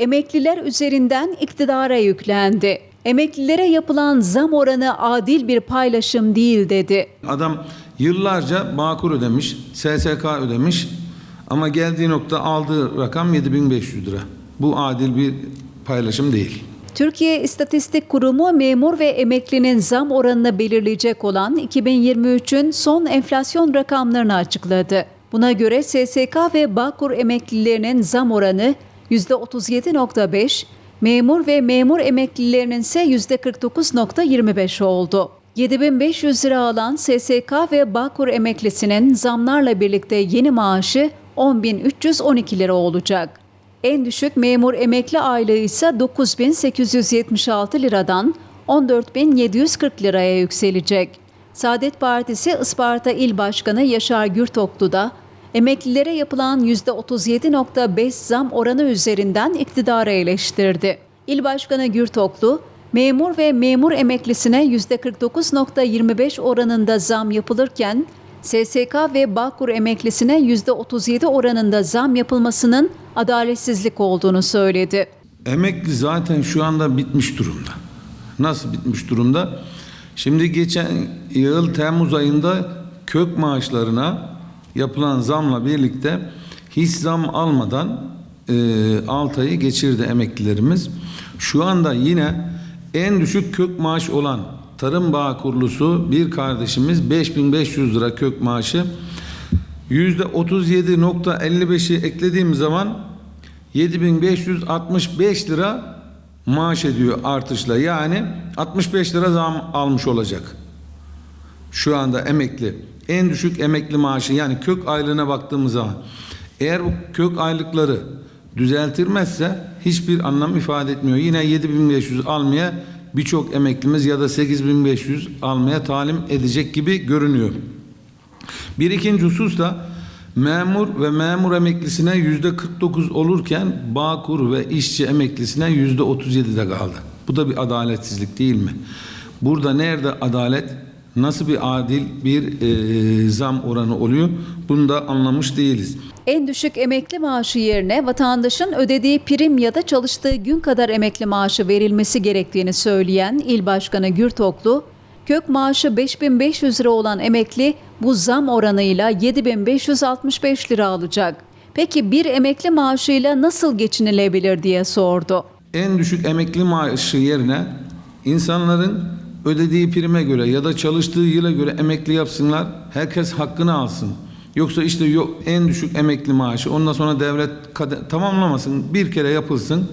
Emekliler üzerinden iktidara yüklendi. Emeklilere yapılan zam oranı adil bir paylaşım değil dedi. Adam yıllarca Bağkur ödemiş, SSK ödemiş ama geldiği nokta aldığı rakam 7500 lira. Bu adil bir paylaşım değil. Türkiye İstatistik Kurumu memur ve emeklinin zam oranını belirleyecek olan 2023'ün son enflasyon rakamlarını açıkladı. Buna göre SSK ve Bağkur emeklilerinin zam oranı %37.5, memur ve memur emeklilerinin ise %49.25 oldu. 7500 lira alan SSK ve Bağkur emeklisinin zamlarla birlikte yeni maaşı 10.312 lira olacak. En düşük memur emekli aylığı ise 9876 liradan 14740 liraya yükselecek. Saadet Partisi Isparta İl Başkanı Yaşar Gürtoklu da emeklilere yapılan %37.5 zam oranı üzerinden iktidarı eleştirdi. İl Başkanı Gürtoklu, memur ve memur emeklisine %49.25 oranında zam yapılırken SSK ve Bağkur emeklisine %37 oranında zam yapılmasının adaletsizlik olduğunu söyledi. Emekli zaten şu anda bitmiş durumda. Nasıl bitmiş durumda? Şimdi geçen yıl Temmuz ayında kök maaşlarına yapılan zamla birlikte hiç zam almadan e, 6 ayı geçirdi emeklilerimiz. Şu anda yine en düşük kök maaş olan Tarım Bağ Kurulusu bir kardeşimiz 5500 lira kök maaşı %37.55'i eklediğim zaman 7565 lira maaş ediyor artışla. Yani 65 lira zam almış olacak. Şu anda emekli. En düşük emekli maaşı yani kök aylığına baktığımız zaman eğer bu kök aylıkları düzeltilmezse hiçbir anlam ifade etmiyor. Yine 7500 almaya birçok emeklimiz ya da 8500 almaya talim edecek gibi görünüyor. Bir ikinci husus da memur ve memur emeklisine yüzde 49 olurken Bağkur ve işçi emeklisine yüzde 37'de kaldı. Bu da bir adaletsizlik değil mi? Burada nerede adalet? Nasıl bir adil bir e, zam oranı oluyor? Bunu da anlamış değiliz. En düşük emekli maaşı yerine vatandaşın ödediği prim ya da çalıştığı gün kadar emekli maaşı verilmesi gerektiğini söyleyen İl Başkanı Gürtoklu, kök maaşı 5500 lira olan emekli bu zam oranıyla 7565 lira alacak. Peki bir emekli maaşıyla nasıl geçinilebilir diye sordu. en düşük emekli maaşı yerine insanların ödediği prime göre ya da çalıştığı yıla göre emekli yapsınlar. Herkes hakkını alsın. Yoksa işte yok en düşük emekli maaşı ondan sonra devlet tamamlamasın. Bir kere yapılsın.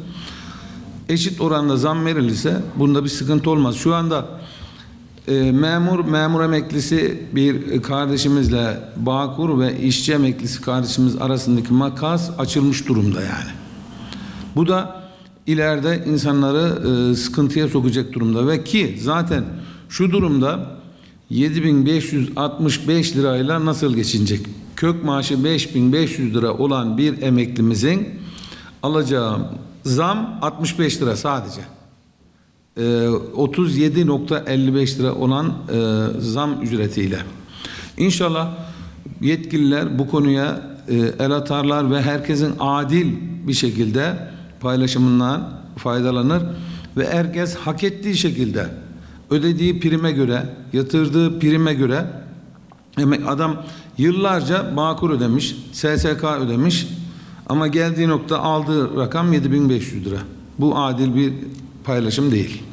Eşit oranda zam verilirse bunda bir sıkıntı olmaz. Şu anda e, memur memur emeklisi bir kardeşimizle Bağkur ve işçi emeklisi kardeşimiz arasındaki makas açılmış durumda yani. Bu da ileride insanları e, sıkıntıya sokacak durumda ve ki zaten şu durumda 7565 lirayla nasıl geçinecek? Kök maaşı 5500 lira olan bir emeklimizin alacağı zam 65 lira sadece. E, 37.55 lira olan e, zam ücretiyle. İnşallah yetkililer bu konuya e, el atarlar ve herkesin adil bir şekilde paylaşımından faydalanır ve herkes hak ettiği şekilde ödediği prime göre, yatırdığı prime göre emek adam yıllarca Bağkur ödemiş, SSK ödemiş ama geldiği nokta aldığı rakam 7500 lira. Bu adil bir paylaşım değil.